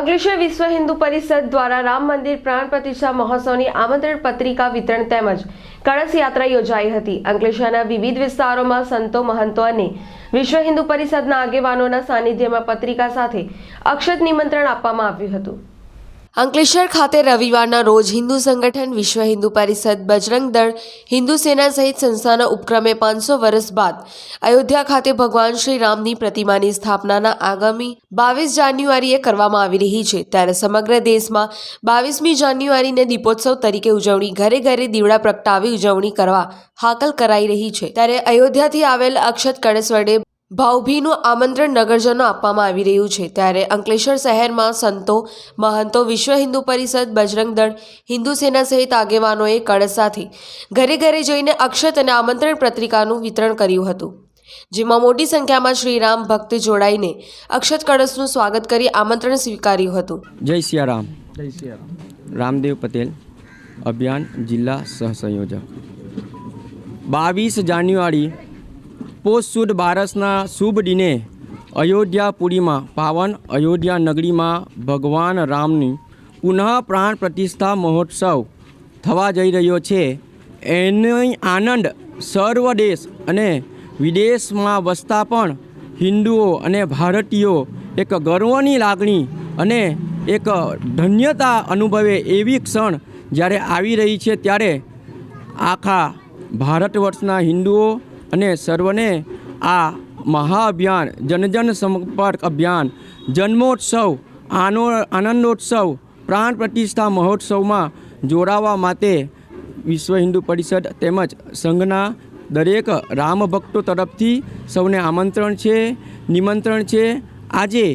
અંકલેશ્વર વિશ્વ હિન્દુ પરિષદ દ્વારા રામ મંદિર પ્રાણ પ્રતિષ્ઠા મહોત્સવની આમંત્રણ પત્રિકા વિતરણ તેમજ કળશ યાત્રા યોજાઈ હતી. અંકલેશ્વરના વિવિધ વિસ્તારોમાં સંતો, મહંતો અને વિશ્વ હિન્દુ પરિષદના આગેવાનોના સાનિધ્યમાં પત્રિકા સાથે અક્ષત નિમંત્રણ આપવામાં આવ્યું હતું. અંકલેશ્વર ખાતે રવિવારના રોજ હિન્દુ સંગઠન વિશ્વ હિન્દુ પરિષદ બજરંગ દળ હિન્દુ સેના સહિત સંસ્થાના ઉપક્રમે પાંચસો વર્ષ બાદ અયોધ્યા ખાતે ભગવાન શ્રી રામની પ્રતિમાની સ્થાપનાના આગામી બાવીસ જાન્યુઆરીએ કરવામાં આવી રહી છે. ત્યારે સમગ્ર દેશમાં બાવીસમી જાન્યુઆરીને દીપોત્સવ તરીકે ઉજવણી, ઘરે ઘરે દીવડા પ્રગટાવી ઉજવણી કરવા હાકલ કરાઈ રહી છે. ત્યારે અયોધ્યાથી આવેલ અક્ષત કળશ ભાવભીનું આમંત્રણ નગરજનો આપવામાં આવી રહ્યું છે. ત્યારે અંકલેશ્વર શહેરમાં સંતો મહંતો વિશ્વ હિન્દુ પરિષદ બજરંગ દળ હિન્દુ સેના સહિત આગેવાનોએ કળશ સાથે ઘરે ઘરે જઈને અક્ષત અને આમંત્રણ પત્રિકાનું વિતરણ કર્યું હતું. જેમાં મોટી સંખ્યામાં શ્રીરામ ભક્ત જોડાઈને અક્ષત કળશનું સ્વાગત કરી આમંત્રણ સ્વીકાર્યું હતું. જય સિયારામ. જય સિયારામ. રામ રામદેવ પટેલ અભિયાન જિલ્લા સહસંયોજક બાવીસ જાન્યુઆરી પોષ સુદ બારસના શુભ દિને અયોધ્યાપુરીમાં, પાવન અયોધ્યા નગરીમાં ભગવાન રામની પુનઃ પ્રાણ પ્રતિષ્ઠા મહોત્સવ થવા જઈ રહ્યો છે. એનો આનંદ સર્વ દેશ અને વિદેશમાં વસતા પણ હિન્દુઓ અને ભારતીયો એક ગર્વની લાગણી અને એક ધન્યતા અનુભવે એવી ક્ષણ જ્યારે આવી રહી છે ત્યારે આખા ભારત વર્ષના હિન્દુઓ અને સર્વને આ મહાઅભિયાન, જનજન સંપર્ક અભિયાન, જન્મોત્સવ, આનો આનંદોત્સવ, પ્રાણ પ્રતિષ્ઠા મહોત્સવમાં જોડાવા માટે વિશ્વ હિન્દુ પરિષદ તેમજ સંઘના દરેક રામ ભક્તો તરફથી સૌને આમંત્રણ છે, નિમંત્રણ છે. આજે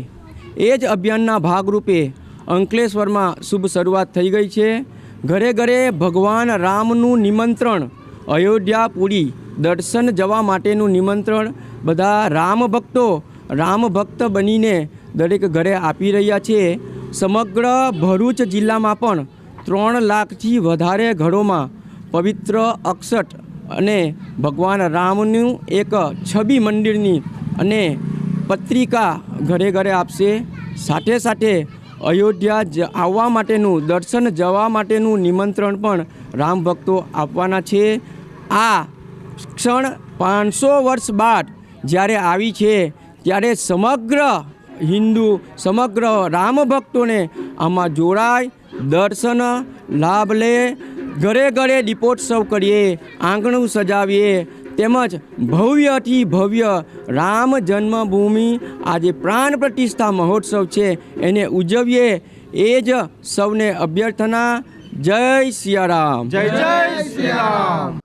એ જ અભિયાનના ભાગરૂપે અંકલેશ્વરમાં શુભ શરૂઆત થઈ ગઈ છે. ઘરે ઘરે ભગવાન રામનું નિમંત્રણ અયોધ્યાપુરી દર્શન જવા માટેનું નિમંત્રણ બધા રામ ભક્તો, રામ ભક્ત બનીને દરેક ઘરે આપી રહ્યા છે. સમગ્ર ભરૂચ જિલ્લામાં પણ ત્રણ લાખથી વધારે ઘરોમાં પવિત્ર અક્ષટ અને ભગવાન રામનું એક છબી મંદિરની અને પત્રિકા ઘરે ઘરે આપશે. સાથે સાથે અયોધ્યા જ આવવા માટેનું, દર્શન જવા માટેનું નિમંત્રણ પણ રામ ભક્તો આપવાના છે. આ ક્ષણ પાંચસો વર્ષ બાદ જ્યારે આવી છે, ત્યારે સમગ્ર હિન્દુ, સમગ્ર રામ ભક્તોને આમાં જોડાય, દર્શન, લાભ લે, ઘરે ઘરે દીપોત્સવ કરીએ, આંગણું સજાવીએ, તેમજ ભવ્યથી ભવ્ય રામ જન્મભૂમિ આજે પ્રાણ પ્રતિષ્ઠા મહોત્સવ છે, એને ઉજવીએ. એ જ સૌને અભ્યર્થના, જય સિયારામ. જય જય શ્રી રામ